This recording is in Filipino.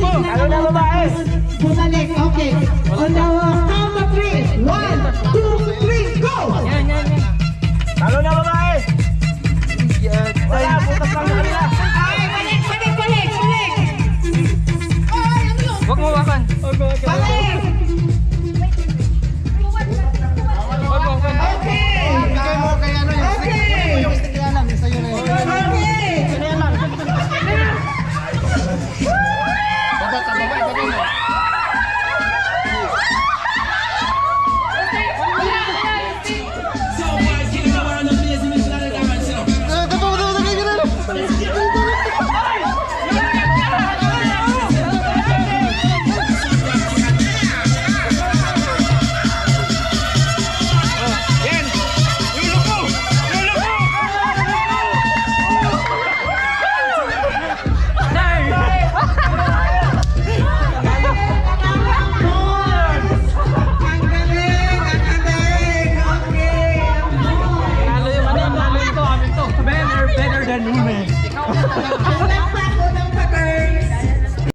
Lalo na babae. Bumalik, okay. On the. อนนู้นเลย